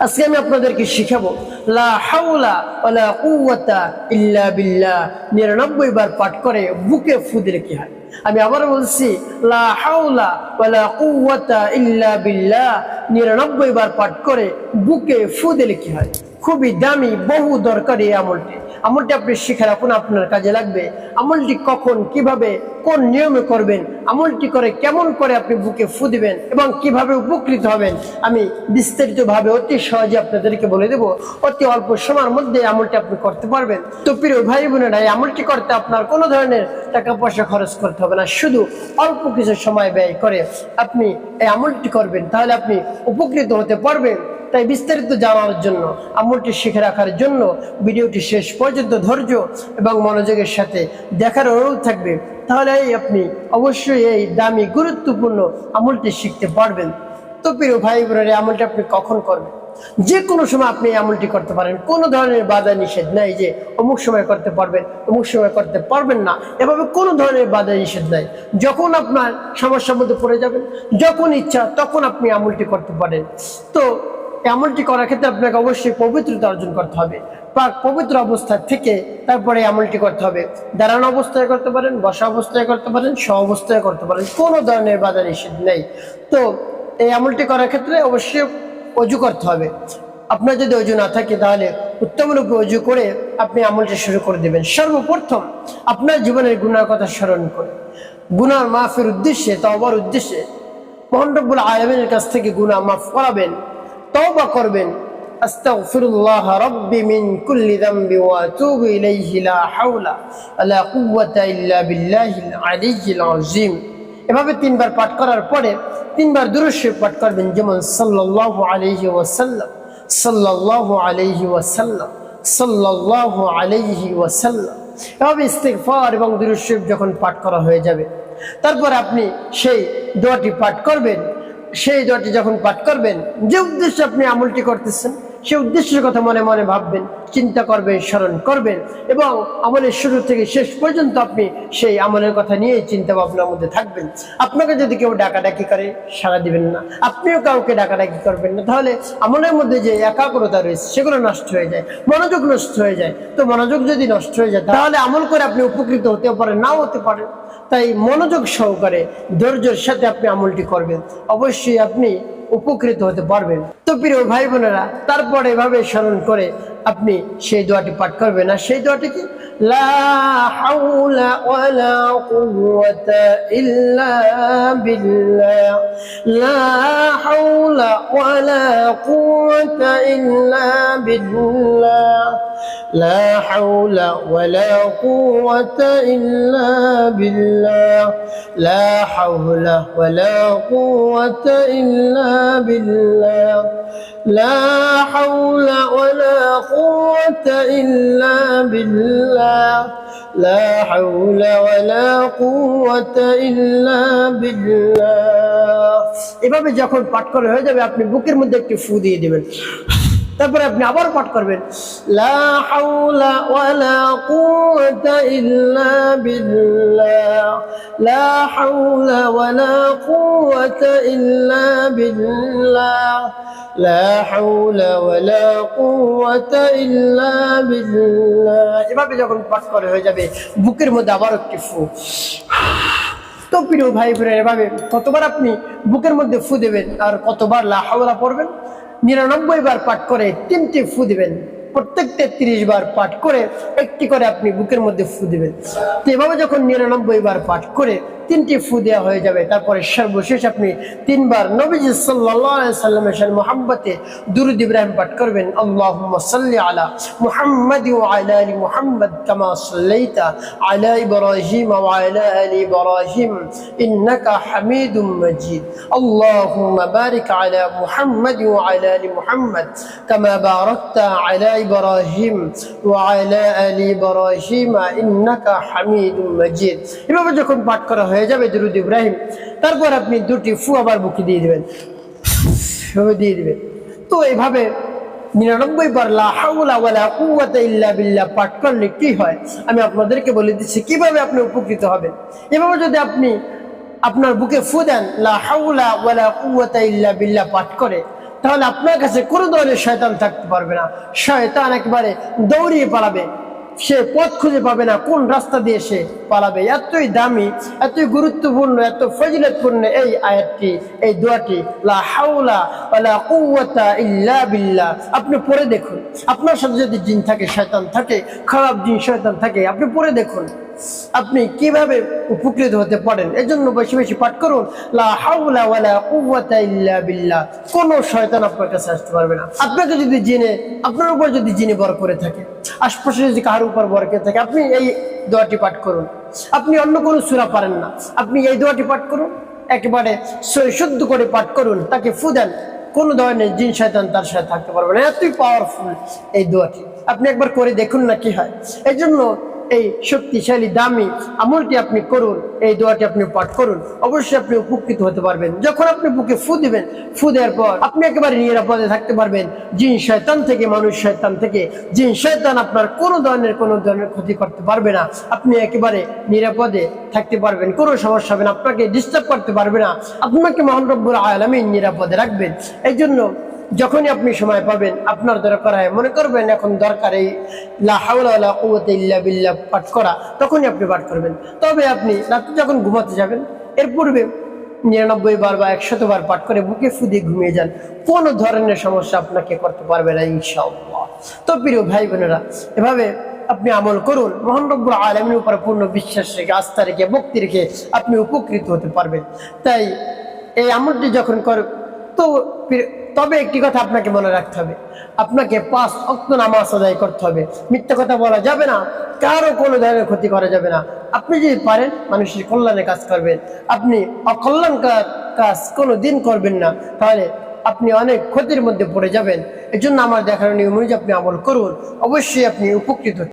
আজকে আমি আপনাদেরকে শিখাবো নিরানব্বই বার পাঠ করে বুকে ফুদ রেখে হয়? আমি আবার বলছি নিরানব্বই বার পাঠ করে বুকে ফুদ রেখে হয়? খুবই দামি, বহু দরকারি এই আমলটি। আমলটি আপনি শিখে রাখুন, আপনার কাজে লাগবে। আমলটি কখন, কীভাবে, কোন নিয়মে করবেন, আমলটি করে কেমন করে আপনি বুকে ফু দিবেন এবং কীভাবে উপকৃত হবেন, আমি বিস্তারিতভাবে অতি সহজে আপনাদেরকে বলে দেব। অতি অল্প সময়ের মধ্যে আমলটি আপনি করতে পারবেন। তো প্রিয় ভাই বোনেরা, এই আমলটি করতে আপনার কোনো ধরনের টাকা পয়সা খরচ করতে হবে না, শুধু অল্প কিছু সময় ব্যয় করে আপনি এই আমলটি করবেন, তাহলে আপনি উপকৃত হতে পারবেন। তাই বিস্তারিত জানার জন্য আমলটি শিখে রাখার জন্য ভিডিওটি শেষ পর্যন্ত ধৈর্য এবং মনোযোগের সাথে দেখার অনুরোধ থাকবে। তাহলে আপনি অবশ্যই এই দামি, গুরুত্বপূর্ণ আমলটি শিখতে পারবেন। তো প্রিয় ভাই বোনের আমলটি আপনি কখন করবেন? যে কোনো সময় আপনি আমলটি করতে পারেন। কোনো ধরনের বাধা নিষেধ নাই যে অমুক সময় করতে পারবেন, অমুক সময় করতে পারবেন না। এভাবে কোনো ধরনের বাধা নিষেধ নাই। যখন আপনার সমস্যার মধ্যে পড়ে যাবেন, যখন ইচ্ছা, তখন আপনি আমলটি করতে পারেন। তো আমলটি করার ক্ষেত্রে আপনাকে অবশ্যই পবিত্রতা অর্জন করতে হবে। প্রাক পবিত্র অবস্থা থেকে তারপরে আমলটি করতে হবে। দাঁড়ানো অবস্থায় করতে পারেন, বসা অবস্থায় করতে পারেন স্ব অবস্থায় করতে পারেন, কোনো ধরনের বাধা নিষেধ নেই। তো এই আমলটি করার ক্ষেত্রে অবশ্যই অজু করতে হবে। আপনার যদি অজু না থাকে তাহলে উত্তম রূপে অজু করে আপনি আমলটি শুরু করে দেবেন। সর্বপ্রথম আপনার জীবনের গুণার কথা স্মরণ করে গুনার মাফের উদ্দেশ্যে তবার উদ্দেশ্যে মহানরব্বুল আলমিনের কাছ থেকে গুনাহ মাফ করাবেন। তওবা করবেন। আস্তাগফিরুল্লাহ রাব্বি মিন কুল্লি যামবি ওয়া আতুবু ইলাইহি লা হাওলা ওয়ালা কুওয়াতা ইল্লা বিল্লাহিল আলিয়্যিল আযীম। এভাবে তিনবার পাঠ করার পরে তিনবার দুরূদ শরীফ পাঠ করবেন যেমন সাল্লাল্লাহু আলাইহি ওয়াসাল্লাম, সাল্লাল্লাহু আলাইহি ওয়াসাল্লাম, সাল্লাল্লাহু আলাইহি ওয়াসাল্লাম। এভাবে ইস্তেগফার এবং দুরূদ শরীফ যখন পাঠ করা হয়ে যাবে, তারপর আপনি সেই দোয়াটি পাঠ করবেন। সেই দোয়াটি যখন পাঠ করবেন যে উদ্দেশ্যে আপনি আমলটি করতেছেন সেই উদ্দেশ্যের কথা মনে মনে ভাববেন, চিন্তা করবেন, স্মরণ করবেন এবং আমলের শুরু থেকে শেষ পর্যন্ত আপনি সেই আমলের কথা নিয়ে চিন্তা ভাবনার মধ্যে থাকবেন। আপনাকে যদি কেউ ডাকাডাকি করে, সাড়া দিবেন না। আপনিও কাউকে ডাকাডাকি করবেন না। তাহলে আমলের মধ্যে যে একাগ্রতা রয়েছে, সেগুলো নষ্ট হয়ে যায়, মনোযোগ নষ্ট হয়ে যায়। তো মনোযোগ যদি নষ্ট হয়ে যায়, তাহলে আমল করে আপনি উপকৃত হতে পারেন, নাও হতে পারেন। তাই মনোযোগ সহকারে, ধৈর্যের সাথে আপনি আমলটি করবেন। অবশ্যই আপনি উপকৃত হতে পারবেন। তো প্রিয় ভাই বোনেরা, তারপরে এভাবে স্মরণ করে আপনি সেই দোয়াটি পাঠ করবেন। আর সেই দোয়াটি কি? লা হাওলা ওয়ালা কুওয়াতা ইল্লা বিল্লাহ লা হাওলা ওয়ালা কুওয়াতা ইল্লা বিল্লাহ لا حول ولا قوة إلا بالله لا حول ولا قوة إلا بالله لا حول ولا قوة إلا بالله لا حول ولا قوة إلا بالله এভাবে যখন পাঠ করা হয়ে যাবে আপনি বুকের মধ্যে একটি ফু দিয়ে দিবেন তারপরে আপনি আবার পাঠ করবেন, লা ওয়ালা ইল্লা লা লা ইল্লা এভাবে যখন পাঠ করে হয়ে যাবে, বুকের মধ্যে আবার একটি ফু। তো প্রিয় ভাই বোনের এভাবে কতবার আপনি বুকের মধ্যে ফু দেবেন আর কতবার লা পড়বেন? নিরানব্বই বার পাঠ করে তিনটি ফু দিবেন। প্রত্যেকটা তিরিশ বার পাঠ করে একটি করে আপনি বুকের মধ্যে ফু দেবেন। তো এভাবে যখন নিরানব্বই বার পাঠ করে তিনটি ফু দেওয়া হয়ে যাবে, তারপরে সর্বশেষ আপনি তিনবার নবীজ সাল্লামের মোহাম্মতে দুরুদ ইব্রাহিম পাঠ করবেন আল্লাহ আলা মুহাম্মদ আলা আলী মুহাম্মদ কামা সাল্লাইতা আলী ইন্নাকা হামিদুম আল্লাহুম্মা বারিক আলা মুহাম্মদ আলী মুহাম্মদ কামা বারাকতা আলা ইব্রাহিম ওয়া আলা আলি ইব্রাহিম ইন্নাকা হামিদুম মাজিদ। এভাবে যখন পাঠ করা হয়ে যাবে দরুদ ইব্রাহিম, তারপর আপনি দুটি ফু আবার বুকে দিয়ে দিবেন। এভাবে দিয়ে দিবেন। তো এভাবে নিরানব্বই বার লা হাওলা ওয়ালা কুওয়াতা ইল্লা বিল্লাহ পাঠ করলে কি হয়? আমি আপনাদেরকে বলে দিচ্ছি, কীভাবে আপনি উপকৃত হবেন? এভাবে যদি আপনি আপনার বুকে ফু দেন, লা হাওলা ওয়ালা কুওয়াতা ইল্লা বিল্লাহ পাঠ করে তাহলে আপনার কাছে কোনো ধরনের শয়তান থাকতে পারবে না। শয়তান একবারে দৌড়িয়ে পালাবে। সে পথ খুঁজে পাবে না, কোন রাস্তা দিয়ে সে পালাবে। এতই দামি, এতই গুরুত্বপূর্ণ, এত ফজিলতপূর্ণ এই আয়াতটি, এই দোয়াটি। লা কুওয়াতা ইল্লা বিল্লাহ। আপনি পড়ে দেখুন। আপনার সাথে যদি জিন থাকে, শয়তান থাকে, খারাপ জিন, শয়তান থাকে, আপনি পড়ে দেখুন। আপনি কীভাবে উপকৃত হতে পারেন? এজন্য বেশি বেশি পাঠ করুন। লা হাওলা ওয়ালা কুওয়াতা ইল্লা বিল্লাহ। কোনো শয়তান আপনার কাছে আসতে পারবে না। আপনাকে যদি জিনে, আপনার উপর যদি জিনে বর করে থাকে আশপাশে যদি কারোর উপর বরকে থাকে, আপনি এই দোয়াটি পাঠ করুন। আপনি অন্য কোনো সুরা পারেন না। আপনি এই দোয়াটি পাঠ করুন, একেবারে শুদ্ধ করে পাঠ করুন, তাকে ফু দেন। কোনো ধরনের জিন, শয়তান তার সাথে থাকতে পারবে না। এতই পাওয়ারফুল এই দোয়াটি। আপনি একবার করে দেখুন না কি হয়। এই জন্য এই শক্তিশালী, দামি আমলটি আপনি করুন, এই দোয়াটি আপনি পাঠ করুন। অবশ্যই আপনি উপকৃত হতে পারবেন। যখন আপনি বুকে ফু দিবেন, ফু দেওয়ার পর আপনি একেবারে নিরাপদে থাকতে পারবেন। জিন শয়তান থেকে, মানুষ শয়তান থেকে, জিন শয়তান আপনার কোনো ধরনের কোনো ধরনের ক্ষতি করতে পারবে না। আপনি একেবারে নিরাপদে থাকতে পারবেন, কোনো সমস্যা হবে না। আপনাকে ডিস্টার্ব করতে পারবে না। আপনাকে মহান রব্বুল আলমিন নিরাপদে রাখবেন। এই জন্য যখনই আপনি সময় পাবেন, আপনার দরকার হয়। মনে করবেন এখন দরকার এই লা হাওলা ওয়ালা কুওয়াতা ইল্লা বিল্লাহ পাঠ করা, তখনই আপনি পাঠ করবেন। তবে আপনি রাত্রে যখন ঘুমাতে যাবেন, এর পূর্বে নিরানব্বই বার বা একশত বার পাঠ করে বুকে ফুদিয়ে ঘুমিয়ে যান। কোনো ধরনের সমস্যা আপনাকে করতে পারবে না, ইনশাআল্লাহ। তো প্রিয় ভাই বোনেরা, এভাবে আপনি আমল করুন। মোহন রব্বুল আলমীর উপর পূর্ণ বিশ্বাস রেখে, আস্থা রেখে, ভক্তি রেখে আপনি উপকৃত হতে পারবেন। তাই এই আমলটি যখন কর, তো তবে একটি কথা আপনাকে মনে রাখতে হবে। আপনাকে পাঁচ অক্ত নামাজ আদায় করতে হবে। মিথ্যা কথা বলা যাবে না। কারও কোনো ধরনের ক্ষতি করা যাবে না। আপনি যদি পারেন, মানুষের কল্যাণে কাজ করবেন। আপনি অকল্যাণকার কাজ কোনো দিন করবেন না। তাহলে আপনি অনেক ক্ষতির মধ্যে পড়ে যাবেন। এজন্য আমার দেখার নিয়ম অনুযায়ী আপনি আমল করুন। অবশ্যই আপনি উপকৃত